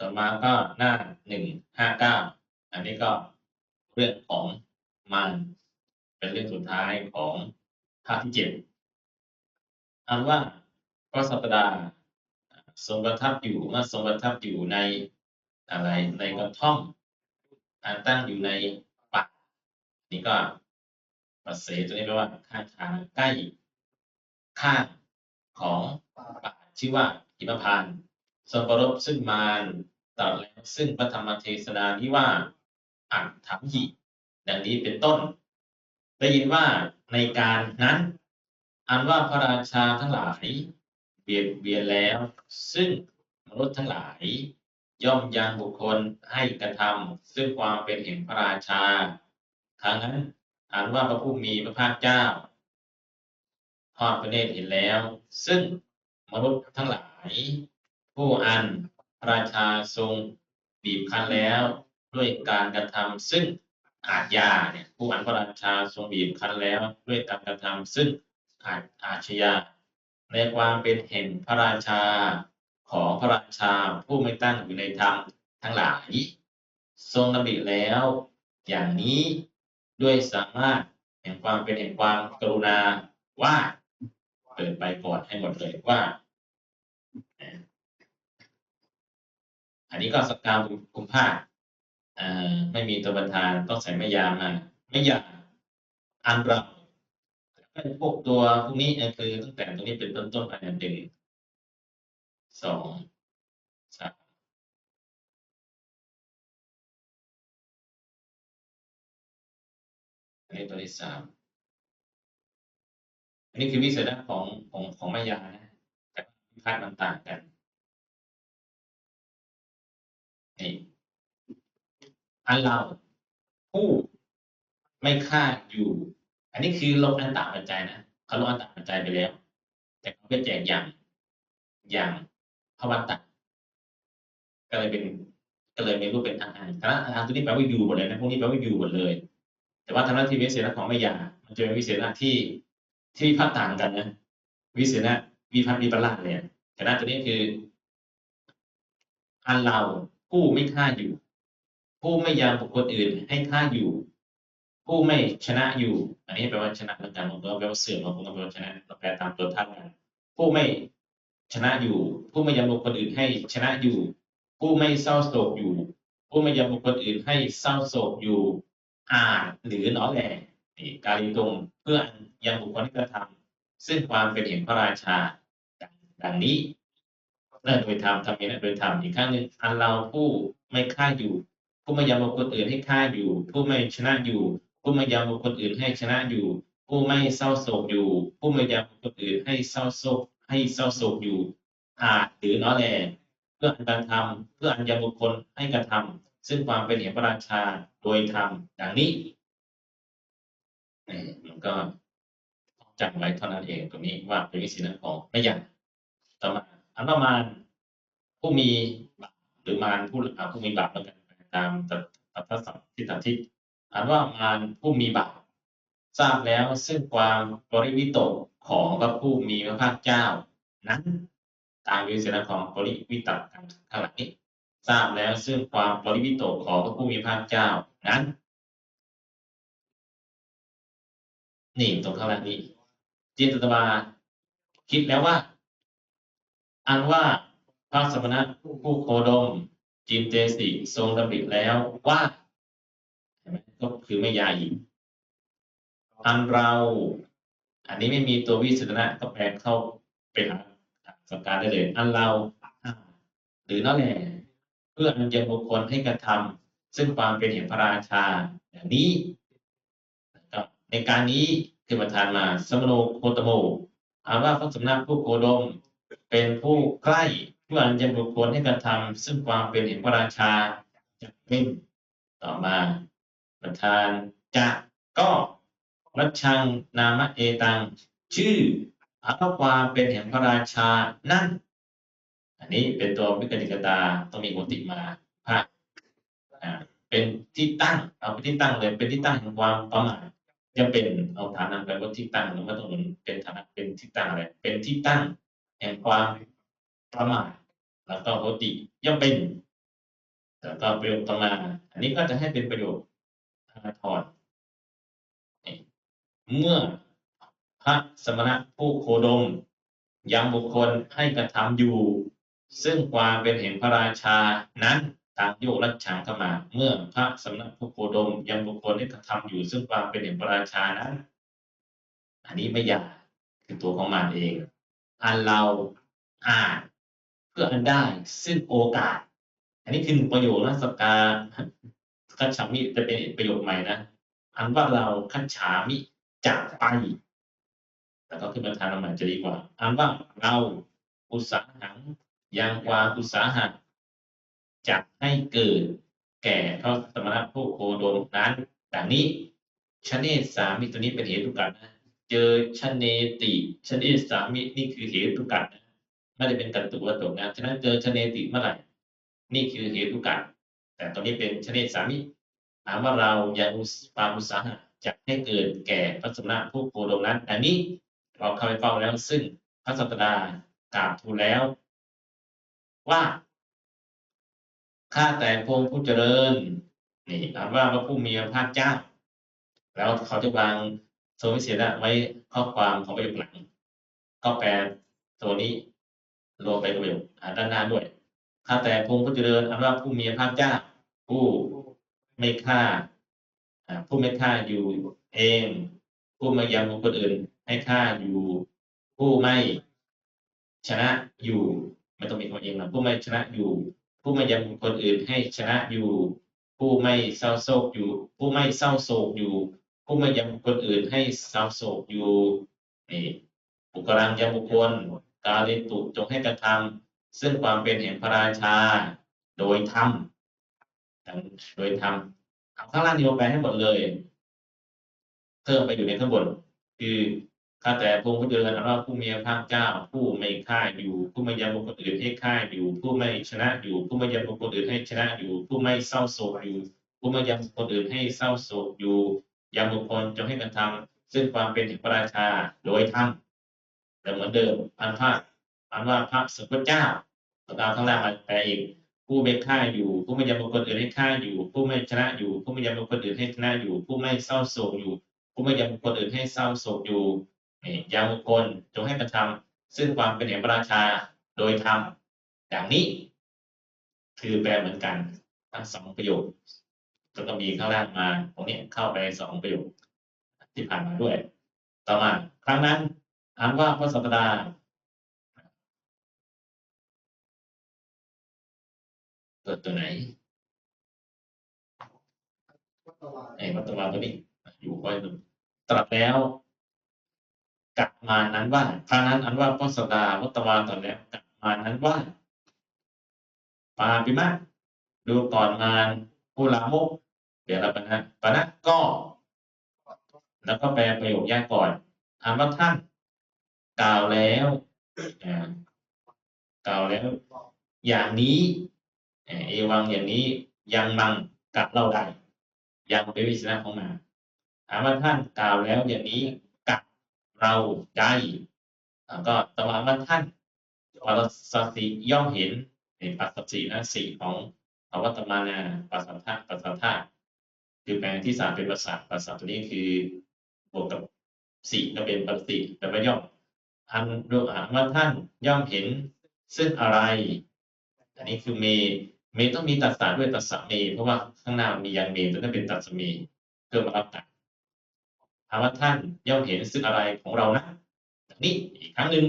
ต่อมาก็หน้าหนึ่งห้าเก้าอันนี้ก็เรื่องของมันเป็นเรื่องสุดท้ายของภาคที่เจ็ดอันว่าพระสัปดาห์ทรงประทับอยู่มื่อทรงประทับอยู่ในอะไรในกระท่อมอ่าตั้งอยู่ในป่านี่ก็ปัสเสตัวนี้แปลว่าข้างทางใกล้ข้างของป่าชื่อว่าหิมพานต์ ทรงปรบซึ่งมารตรัสแล้วซึ่งพระธรรมเทศนานี้ว่าอัตถังหิดังนี้เป็นต้น ได้ยินว่าในการนั้น อันว่าพระราชาทั้งหลายเบียดเบียนแล้ว ซึ่งมนุษย์ทั้งหลาย ย่อมยังบุคคลให้กระทำซึ่งความเป็นแห่งพระราชาทางนั้นอันว่าพระผู้มีพระภาคเจ้าทอดพระเนตรเห็นแล้ว ซึ่งมนุษย์ทั้งหลาย ผู้อันพระราชาทรงบีบคั้นแล้ว ด้วยการกระทำซึ่งอาจยาเนี่ยผู้อันพระราชาทรงบีบคั้นแล้ว ด้วยการกระทำซึ่งอาจอาชญาในความเป็นแห่งพระราชาของพระราชาผู้ไม่ตั้งอยู่ในธรรมทั้งหลาย ทรงดำริแล้ว อย่างนี้ด้วยสามารถแห่งความเป็นแห่งความกรุณาว่าเปิดไปก่อนให้หมดเลยว่า อันนี้ก็สกาวกุมภาอ่าไม่มีตัวประธานต้องใส่ไม่ยามาไม่ยาอันเราก็พวกตัวพวกนี้เนี่ยคือตั้งแต่ตรงนี้เป็นต้นต้นไปเนี่ยหนึ่งสองสามอันนี้ตัวที่สามอันนี้คือวิสัยทัศน์ของของของมายานะแต่วิพากษ์มันต่างกัน อันเราผู้ไม่ค่าอยู่ อันนี้คือลบอันต่างปัจจัยนะเขาลบอันต่างปัจจัยไปแล้ว แต่เขาไปแจกอย่างอย่างภวัตตะก็เลยเป็นก็เลยมีรูปเป็นอันอันคณะอันตัวนี้แปลว่าอยู่หมดเลยนะพวกนี้แปลว่าอยู่หมดเลย แต่ว่าทางด้านที่วิเศษของไม่ยามันจะเป็นวิเศษที่ที่วิพัฒต่างกันนะวิเศษวิพัฒน์วิปลาสเนี่ยคณะตัวนี้คืออันเรา ผู้ไม่ฆ่าอยู่ ผู้ไม่ยามบุคคลอื่นให้ฆ่าอยู่ ผู้ไม่ชนะอยู่ อันนี้แปลว่าชนะเหมือนกันผมก็แปลว่าเสื่อมผมก็แปลว่าชนะเราแปลตามตัวท่านกันผู้ไม่ชนะอยู่ ผู้ไม่ยามบุคคลอื่นให้ชนะอยู่ ผู้ไม่เศร้าโศกอยู่ ผู้ไม่ยามบุคคลอื่นให้เศร้าโศกอยู่อาจหรือหนอแหล่การีตรงเพื่อยังบุคคลที่กระทำซึ่งความเป็นเห็นพระราชาดังนี้ นั่นโดยธรรมทำเองนั้นโดยธรรมอีกครั้งหนึ่งอันเราผู้ไม่ฆ่าอยู่ ผู้ไม่ยำบุคคลอื่นให้ฆ่าอยู่ ผู้ไม่ชนะอยู่ ผู้ไม่ยำบุคคลอื่นให้ชนะอยู่ ผู้ไม่เศร้าโศกอยู่ ผู้ไม่ยำบุคคลอื่นให้เศร้าโศก ให้เศร้าโศกอยู่อาจหรือน้อแลเพื่ออันการทำเพื่ออันยำบุคคลให้กระทำซึ่งความเป็นเหตุพระราชาโดยธรรมดังนี้นี่มันก็จำไว้เท่านั้นเองตรงนี้ว่าเป็นวิสีนั้นของไม่ยังต่อมา อันประมาณผู้มีบาหรือมารผู้ผู้มีบาปแล้วกันตามตัทศัพท์ที่ตัดทิอันว่ามารผู้มีบาปทราบแล้วซึ่งความบริวิตกของพระผู้มีพระภาคเจ้า นั้นตามวิเศษของบริวิตกทั้งหลายทราบแล้วซึ่งความบริวิตกของพระผู้มีพระภาคเจ้านั้นนี่ตรงข้างล่างนี้จินตตมาคิดแล้วว่า อันว่าพระสมณะผู้โคดม จินเตสิทรงดำริแล้วว่าก็คือไม่ยาอีกอันเรา อันนี้ไม่มีตัววิสุทนะก็แปลเข้าเป็นสการได้เลย อันเรา หรือนั่นแหละเพื่ออันยังบุคคลให้กระทำซึ่งความเป็นเหตุพระราชาอย่างนี้ในการนี้คือประธานมาสมโนโคตโมอ่านว่าพระสมณะผู้โคดม เป็นผู้ใกล้เพื่ออันยังบุคคลให้กระทำซึ่งความเป็นเหตุพระราชาจะเป็นต่อมาประธานจะก็รัชชังนามเอตัง ชื่ออาความเป็นแห่งพระราชานั่น อันนี้เป็นตัววิกฤตตาต้องมีโมติมาภาคเป็นที่ตั้ง เอาเป็นที่ตั้งเลยเป็นที่ตั้งแห่งความประมาทยังเป็นเอาฐานะแปว่าที่ตั้งหรือว่าต้องเป็นฐานะเป็นที่ตั้งอะไรเป็นที่ตั้ง แห่งความประมาทแล้วก็โหติยังเป็นแล้วก็ประโยคต่อมา อันนี้ก็จะให้เป็นประโยคธนาธรเมื่อพระสมณะผู้โคดมยังบุคคลให้กระทำอยู่ ซึ่งความเป็นเห็นพระราชานั้นตามโยกรัชฉานเข้ามา เมื่อพระสมณะผู้โคดมยังบุคคลให้กระทำอยู่ ซึ่งความเป็นเห็นพระราชานั้น อันนี้ไม่ยากคือตัวของมันเอง อันเราอ่านเพื่ออันได้ซึ่งโอกาส อันนี้คือหนึ่งประโยคนะสกาคัจฉามิจะเป็นประโยคใหม่นะอันว่าเราคัจฉามิจะไปแล้วก็ขึ้นมาทานน้ำมันจะดีกว่าอันว่าเราอุตสาหังยังความอุตสาหะจะให้เกิดแก่พระสมณะผู้โคดมนั้นดังนี้ชเนสสามิตัวนี้เป็นเหตุกันนะ เจอชเนติชเนสามินี่คือเหตุกันนะไม่ได้เป็นกันตุวตกนะฉะนั้นเจอชเนติเมื่อไหร่นี่คือเหตุกันแต่ตอนนี้เป็นชเนสามิถามว่าเรายังความอุสาหะจะให้เกิดแก่พระสมณะผู้โคดมนั้นดังนี้เราเข้าไปเฝ้าแล้วซึ่งพระสัตดากราบทูลแล้ว ว่าข้าแต่พงผู้เจริญนี่ถามว่าพระผู้มีพระภาคเจ้า แล้วเขาจะวาง โซวิเศษไว้ข้อความของประโยคหลังก็แปลตัวนี้รวมไปประโยคด้านหน้าด้วยข้าแต่พงผู้เจริญอันว่าผู้มีภาคเจ้าผู้ไม่ฆ่าผู้ไม่ฆ่าอยู่เอง ผู้ไม่ยังคคลอื่น ให้ฆ่าอยู่ ผู้ไม่ชนะอยู่ไม่ต้องมีคนเองนะผู้ไม่ชนะอยู่ ผู้ไม่ยังคคลอื่นให้ชนะอยู่ ผู้ไม่เศร้าโศกอยู่ ผู้ไม่เศร้าโศกอยู่ ผู้ม่ยังคคลอื่นให้เศร้าโศกอยู่นี่บุคลังยังบุคคลกาเลตุจงให้กระทำซึ่งความเป็นแห่งพระราชา โดยธรรมโดยธรรมข้างล่างนี้ลงไปให้หมดเลยเพิ่มไปอยู่ในข้างบน คือข้าแต่พงค์ผู้เจริญอันว่าผู้มีพระเจ้า ผู้ไม่ฆ่าอยู่ ผู้ไม่ยังบุคคลอื่นให้ฆ่าอยู่ ผู้ไม่ชนะอยู่ ผู้ไม่ยังบุคคลอื่นให้ชนะอยู่ ผู้ไม่เศร้าโศกอยู่ ผู้ไม่ยังบุคคลอื่นให้เศร้าโศกอยู่ ยังบุคคลจงให้กันทำซึ่งความเป็นพระราชาโดยธรรมแต่เหมือนเดิมอันพระอันว่าพระสุคตเจ้าตามข้างล่างมาแปลอีกผู้ไม่ฆ่าอยู่ ผู้ไม่ยังบุคคลอื่นให้ฆ่าอยู่ ผู้ไม่ชนะอยู่ ผู้ไม่ยังบุคคลอื่นให้ชนะอยู่ ผู้ไม่เศร้าโศกอยู่ ผู้ไม่ยังบุคคลอื่นให้เศร้าโศกอยู่ยาบุคคลจงให้กระทำซึ่งความเป็นแห่งพระราชาโดยธรรมอย่างนี้ คือแปลเหมือนกันทั้งสองประโยค ก็ต้องมีข้างล่างมา ตรงนี้เข้าไปสองประโยคที่ผ่านมาด้วย ต่อมาครั้งนั้นอ่านว่าพระสัปดาห์เกิดตัวไหนไอ้วัตวาตัวนี้อยู่ค่อยตรัสแล้วกลับมานั้นว่าครั้งนั้นอันว่าพระสดาวัตวาตอนแล้วกับมานั้นว่าปาปิมาดูก่อนงานผู้ลามก เดี๋ยวเราไปนะปนะก็ แล้วก็แปลประโยคแยกก่อนอันว่าท่าน กล่าวแล้วกล่าวแล้ว อย่างนี้เอวังอย่างนี้ยังมังกับเราได้ยังเป็นวิชนะของมาถามว่าท่านกล่าวแล้วอย่างนี้กัดเราได้ก็ตวาว่าท่านปัสสติย่อมเห็นในปัสสตินะสี่ของภวัตมานาปัสสัทธาปัสสัทธา คือแปลงที่สามเป็นภาษาภาษาตัวนี้คือบวกกับสี่ก็เป็นปัสติแต่ว่าย่อมอันดูอ่าว่าท่านย่อมเห็นซึ่งอะไร อันนี้คือเม เมต้องมีตัดสาด้วยตัดสะเม เพราะว่าข้างหน้ามียังเมตัวนั้นเป็นตัดสเมเพื่อมารับตัดถามว่าท่านย่อมเห็นซึ่งอะไรของเรานะนี่อีกครั้งหนึ่ง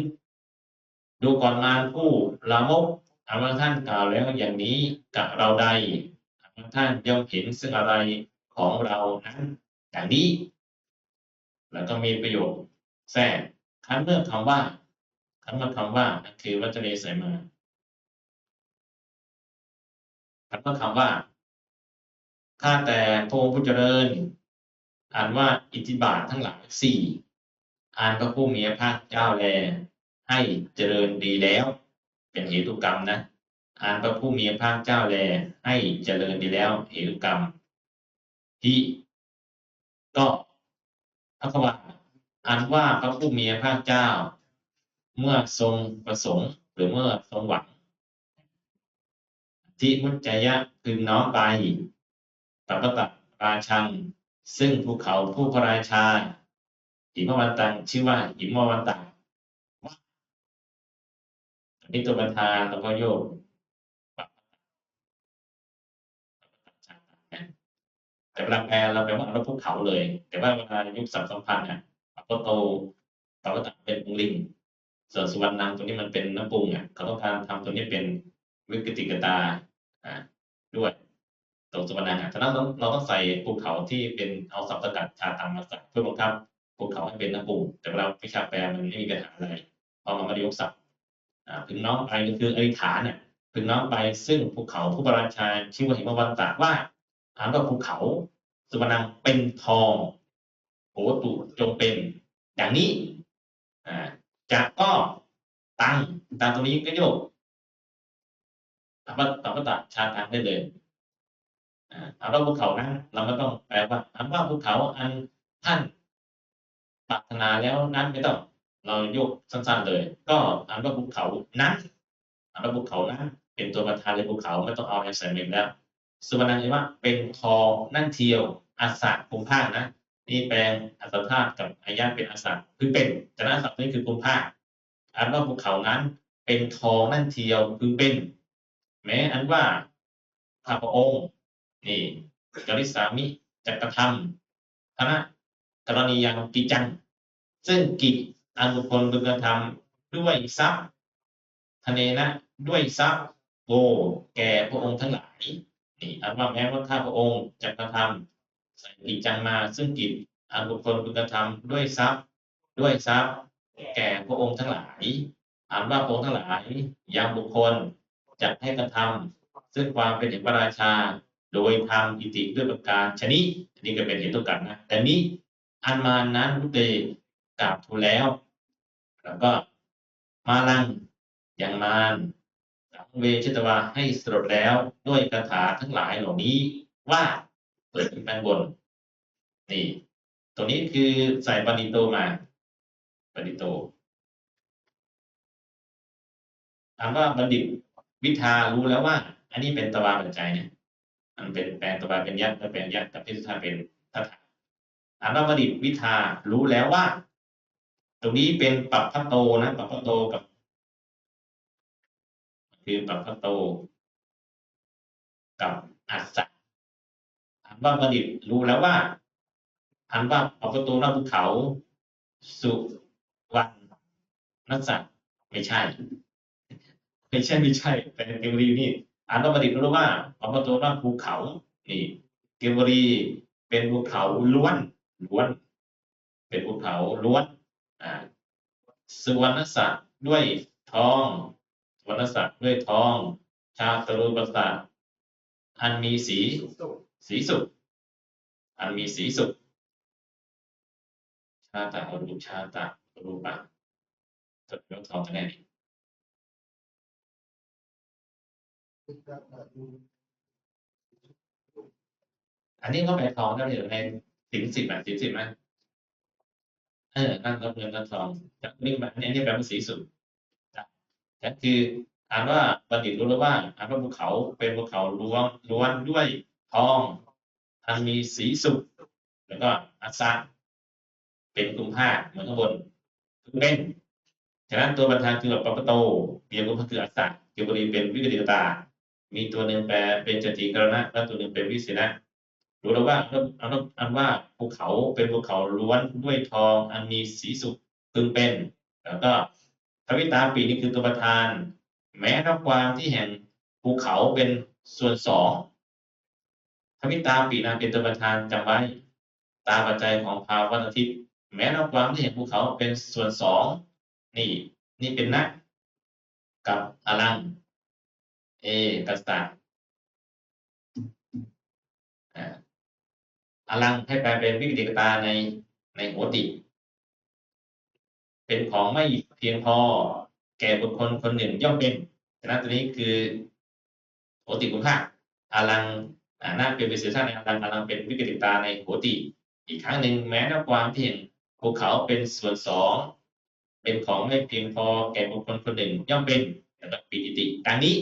ดูก่อนมาผู้ลามกถามว่าท่านกล่าวแล้วอย่างนี้กับเราใดถามว่าท่านย่อมเห็นซึ่งอะไร ของเรานั้นอย่างนี้ แล้วก็มีประโยคแทรกคันเมื่อคำว่าคันเมื่อคำว่าคือวัจเนใส่มาคันเมื่อคำว่าข้าแต่พระองค์ผู้เจริญ อ่านว่าอิทธิบาททั้งหลายสี่อ่านพระผู้มีพระเจ้าแล ให้เจริญดีแล้ว เป็นเหตุกรรมนะ อ่านพระผู้มีพระเจ้าแล ให้เจริญดีแล้วเหตุกรรม ที่ก็พระควาอ่านว่าพระผู้มีพระเจ้า เมื่อทรงประสงค์ หรือเมื่อทรงหวังทิมุจจยะพึงน้อมไปตัปปตะราชัง ซึ่งภูเขาผู้พระราชาหิมวันตังชื่อว่าหิมวันตังนนี้ตัวประธานแล้วก็โยกปัปปตะชาตังนะ แต่เวลาแปลเราแปลว่าเราภูเขาเลย แต่ว่าเวลายุคสัมสัมพันธ์เนี่ยปัปปะโตปัปปตะเป็นปุงลิงส่วนสุวรรณังตัวนี้มันเป็นน้ำปรุงอะเขาต้องการทำตัวนี้เป็นวิกติกตาอ่าด้วยตรงสุวรรณังอะฉะนั้นเราเราต้องใส่ภูเขาที่เป็นเอาสับสกัดชาตังมาใส่เพื่อบังคับภูเขาให้เป็นน้ำปรุงแต่เวลาวิชาแปลมันไม่มีปัญหาอะไรพอมันม่ได้ยกศัพท์อ่าพึงน้อมไปก็คืออธิษฐานเนี่ยพึงน้อมไปซึ่งภูเขาผู้ประราชาชื่อว่าหิมวันตะว่า อ่านว่าภูเขา สุวรรณังเป็นทองโหตุจงเป็นอย่างนี้อ่าจากก็ตังตังตรงนี้ก็โยกตับตับตะชาตังได้เลยอ่าเอาว่าภูเขานั้นเราก็ต้องแปลว่าอันว่าภูเขาอันท่านปรารถนาแล้วนั้นไม่ต้อง เรายกสั้นๆเลย ก็อันว่าภูเขานั้นอันว่าภูเขานั้นเป็นตัวประธานเลยภูเขาไม่ต้องเอาแอสไซเมนแล้ว สุวรรณังว่าเป็นทองนั่นเทียวอาสาภูมิภาคนะนี่แปลงอัตธาตุกับอายะเป็นอาสัตคือเป็นแต่นั้นอาสัตนี่คือภูมิภาคอันว่าภูเขานั้น เป็นทองนั่นเทียวคือเป็น แม้อันว่าพระองค์นี่กริสามิจักรธรรมคณะกรณียังกิจัง ซึ่งกิจอันบุคคลพึงกระทำด้วยทรัพย์ทะเนนะด้วยทรัพย์โกแก่พระองค์ทั้งหลาย อันว่าแม้ว่าข้าพระองค์จะกระทำใส่กิจจังมาซึ่งกิจอันบุคคลพึงกระทำด้วยทรัพย์ ด้วยทรัพย์ แก่พระองค์ทั้งหลายอ่านว่าพระองค์ทั้งหลายยังบุคคลจะให้กระทำซึ่งความเป็นเอกพระราชา โดยทำอิติด้วยประการชนิดนนี้ก็เป็นเหตุกันนะแต่นี้อันมานั้นรุเตกราบทูลแล้ว แล้วก็มาลังยังมาน เวชิตวาให้สรุปแล้วด้วยคาถาทั้งหลายเหล่านี้ว่าเปิดขึ้นด้านบน นี่ตัวนี้คือใส่ปณิโตมาปณิโตถามว่าบัณฑิตวิทารู้แล้วว่า อันนี้เป็นตวาปัจจัยเนี่ย มันเป็นแปลงตวาเป็นยักษ์และเป็นยักษ์กับพิสุทธาเป็นทัตถาถามว่าบัณฑิตวิทารู้แล้วว่า ตรงนี้เป็นปัปพะโตนะปัปพะโตกับ คือปัปพโต กับอัสสะอันว่าบัณฑิตรู้แล้วว่า อันว่าเอาประตูหน้าภูเขา สุวรรณนัสสัตไม่ใช่ ไม่ใช่ไม่ใช่ แต่เกวรีนี่อันว่าบัณฑิตรู้ว่าเอาประตูหน้าภูเขานี่เกวรีเป็นภูเขาล้วนล้วน เป็นภูเขาล้วนอ่าสุวรรณสัตว์ด้วยทอง สุวรรณสัตว์ด้วยทอง ชาตรูปสัตว์อันมีสีสีสุข อันมีสีสุข ชาตะรูปชาตะรูปะจดยกทองคะแนนอันนี้ก็แปลทองได้อยู่ในสินสิบอะสินสิบไหมเออนั่นรับเงินรับทองจากนี่แบบอันนี้แปลว่าสีสุข นั่นคืออ่านว่าบัณฑิตรู้แล้วว่าอ่านว่าภูเขาเป็นภูเขาล้วนล้วนด้วยทองอันมีสีสุขแล้วก็อัสสะเป็นกลุ่มผ้าเหมือนข้างบนคือเป็นฉะนั้นตัวประธานคือแบบปปโตเปียกุมผ้าคืออัสสะเกียวกับเป็นวิกฤตตา มีตัวหนึ่งแปลเป็นจติกรณะและตัวหนึ่งเป็นวิสินะรู้แล้วว่าอันอันว่าภูเขาเป็นภูเขาล้วนด้วยทองอันมีสีสุขพึงเป็น แล้วก็ ทวิตาปีนี่คือตัวประธาน แม้รับความที่แห่งภูเขาเป็นส่วนสองทวิตาปีนาเป็นตัวประธานจำไว้ ตามปัจจัยของภาวะอาทิตย์ แม้รับความที่เห็นภูเขาเป็นส่วนสองนี่นี่เป็นนะกับอลัง เอกัสตาอลังให้แปลเป็นวิกฤตตาในในหัวติ เป็นของไม่เพียงพอแก่บุคคลคนหนึ่งย่อมเป็นฉะนั้นตัวนี้คือโหติคุณค่าอาลังอาน่าเป็นวิเศษในอาลังอาลังเป็นวิกฤตตาในโหติ อีกครั้งหนึ่งแม้นความที่เห็นภูเขาเป็นส่วนสองเป็นของไม่เพียงพอแก่บุคคลคนหนึ่งย่อมเป็นแบบปิติดังนี้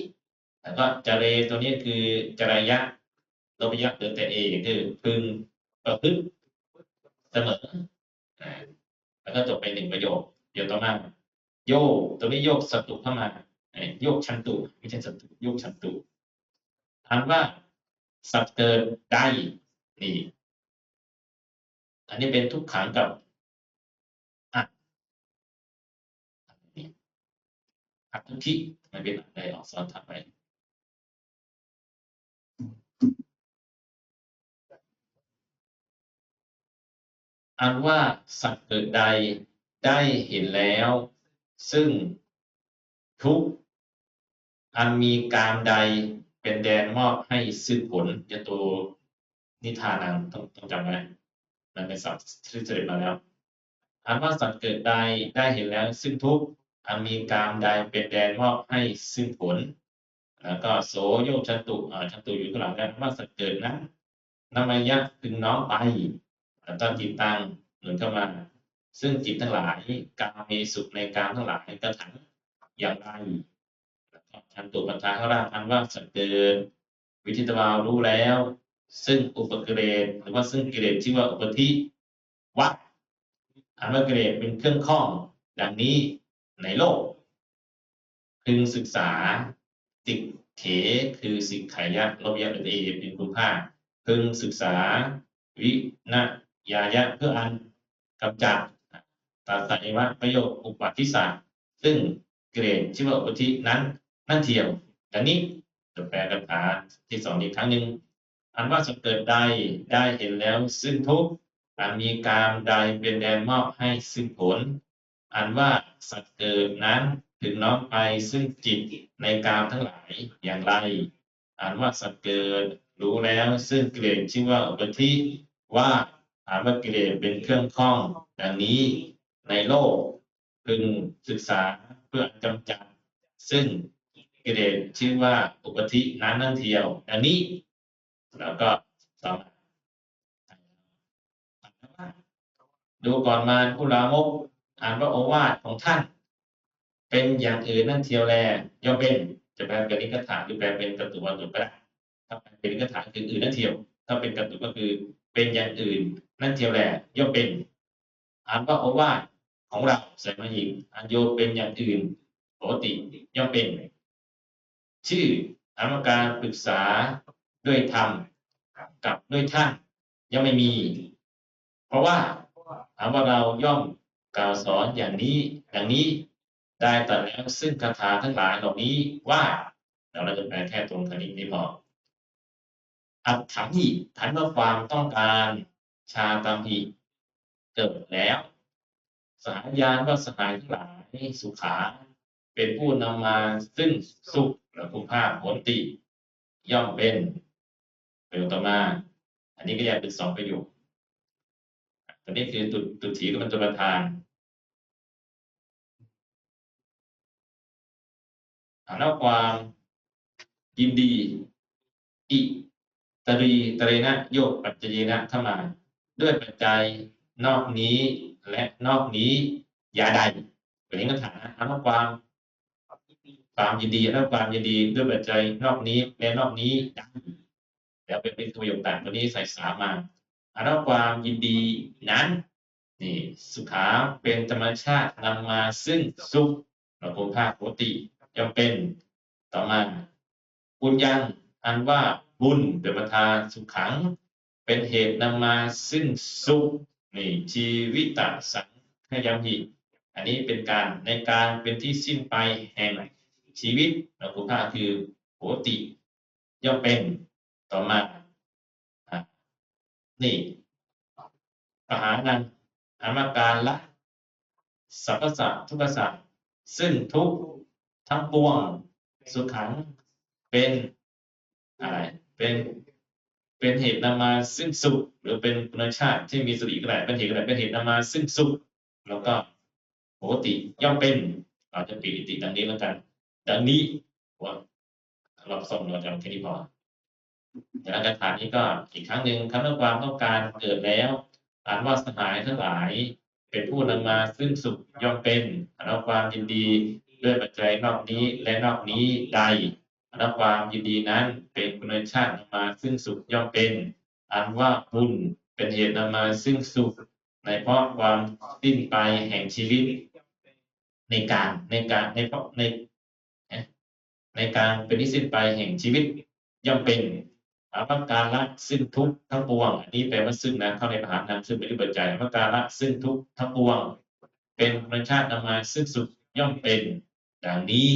แล้วก็จเรตัวนี้คือจรยะโลภยะเหลือแต่เอคือพึงประพฤติเสมอแล้วก็จบไปหนึ่งประโยค เดี๋ยวต่อมาโยกตัวนี้โยกสตุเข้ามาโยกชันตุไม่ใช่สตุโยกชันตุอ่านว่าสัตเกิดได้นี่อันนี้เป็นทุกขังกับอะนี่อัตทุกทิมันเป็นอะไรออกซ้อนทับไปอันว่าสัตว์เกิดใด ได้เห็นแล้ว ซึ่งทุกอันมีกามใดเป็นแดนมอบให้ซึ่งผลยะตัวนิทานังต้องต้องจำไว้มันเป็นศัพท์ที่เสด็จมาแล้วอันว่าสัตว์เกิดใดได้เห็นแล้ว ซึ่งทุกอันมีกามใดเป็นแดนมอบให้ซึ่งผล แล้วก็โสโยชันตุอ่าชันตุอยู่ข้างหลังแล้วว่าสัตว์เกิดนั้นนามายะพึงน้อมไปแล้วก็จิตตังหนุนเข้ามา ซึ่งจิตทั้งหลายกามมีสุขในกามทั้งหลายกระถังอย่างไรแล้วทันตุปัญชาข้างล่างอันว่าสัตว์เกิดวิธิตวารู้แล้ว ซึ่งอุปกิเลสหรือว่าซึ่งกิเลสที่ว่าอุปธิวัดอันว่ากิเลสเป็นเครื่องข้องดังนี้ในโลก พึงศึกษาติเขคือสิกขายะลบยะเป็นเอเป็นคุณภาพพึงศึกษาวินะยายะเพื่ออันกำจัด ตาสัญวะประโยคอุปัติสสะซึ่งเกรดชื่อว่าอุปธินั้น นั่นเทียวดังนี้จะแปลคาถาที่สองอีกครั้งหนึ่งอันว่าสัตว์เกิดใดได้เห็นแล้วซึ่งทุกอันมีกามใดเป็นแดนมอบให้ซึ่งผล อันว่าสัตว์เกิดนั้นถึงน้อมไปซึ่งจิตในกามทั้งหลายอย่างไร อ่านว่าสัตว์เกิดรู้แล้วซึ่งเกิเลสชื่อว่าอุปธิว่าอ่านว่าเกิเลสเป็นเครื่องข้องดังนี้ ในโลกพึงศึกษาเพื่อกำจัดซึ่งกิเลสชื่อว่าอุปธินั้นนั่นเทียวดังนี้ แล้วก็ต่อมาดูก่อนมาผู้ลามกอ่านว่าโอวาทของท่าน เป็นอย่างอื่นนั่นเทียวแลย่อมเป็นจะแปลเป็นนิกถาหรือแปลเป็นกตุวันตุก็ได้ถ้าเป็นนิกถาคืออื่นนั่นเทียว ถ้าเป็นกตุก็คือเป็นอย่างอื่นนั่นเทียวแลย่อมเป็นอ่านว่าโอวาท ของเราใส่มาอีกอันโยเป็นอย่างอื่นปกติย่อมเป็น ชื่ออานว่าการปรึกษาด้วยธรรมกับด้วยท่านยังไม่มี เพราะว่าถามว่าเราย่อมกล่าวสอนอย่างนี้อย่างนี้ได้ตรัดแล้วซึ่งคาถาทั้งหลายเหล่านี้ว่าเราจะแปลแค่ตรงคณิตนี้พออัตถังหิถันว่าความต้องการชาตามหิเกิดแล้ว สหายานว่าสหายทั้งหลายสุขา เป็นผู้นำมาซึ่งสุขและคุณภาพผลติ ย่อมเป็นประโยคต่อมา อันนี้ก็แยกเป็นสองประโยคอันนี้คือตุตุถีกับมันตุประธานฐานะความยินดี อิตรีตรีนะโยกปัจจเยนะเข้ามาด้วยปัจจัย นอกนี้และนอกนี้ยาใดเป็นนี้ก็ถามฐานความความยินดีและความยินดีด้วยปัจจัยนอกนี้และนอกนี้ใดแล้วเป็นเป็นประโยคต่างตัวนี้ใส่สามมาฐานะความยินดีนั้นนี่สุขาเป็นธรรมชาตินำมาซึ่งสุขเราคงภาคปกติจำเป็นต่อมาบุญยังอันว่าบุญเป็นประธานสุขขัง เป็นเหตุนำมาซึ่งสุข นี่ชีวิตสังขยามหิอันนี้เป็นการในการเป็นที่สิ้นไปแห่งชีวิตเราคุณค่าคือปกติย่อมเป็นต่อมาอนี่ปหานันอันว่าการละสรรพสัตทุกสัตซึ่งทุกทั้งปวงสุขังเป็นอะไรเป็น เป็นเหตุนำมาซึ่งสุข หรือเป็นคุณชาติที่มีสติก็ได้เป็นเหตุก็ได้เป็นเหตุนำมาซึ่งสุข แล้วก็ปกติย่อมเป็นเราจะปีติดังนี้แล้วกัน ดังนี้ว่าเราส่งเราจะแค่นี้พอจากการถามนี้ก็อีกครั้งหนึ่งคำว่าความต้องการเกิดแล้วอานว่าสหายทั้งหลาย เป็นผู้นำมาซึ่งสุขย่อมเป็นอานว่าความยินดีด้วยปัจจัยนอกนี้และนอกนี้ใด และความยินดีนั้นเป็นคุณชาตินำมาซึ่งสุขย่อมเป็น อันว่าบุญเป็นเหตุนำมาซึ่งสุข ในเพราะความสิ้นไปแห่งชีวิต ในการในการในเพราะในในการเป็นที่สิ้นไปแห่งชีวิตย่อมเป็นอาภการละซึ่งทุกข์ทั้งปวงอันนี้แปลว่าซึ่งนะเข้าในมหานามซึ่งเป็นที่เปิดใจอาภการละซึ่งทุกข์ทั้งปวง เป็นคุณชาตินำมาซึ่งสุขย่อมเป็น ดังนี้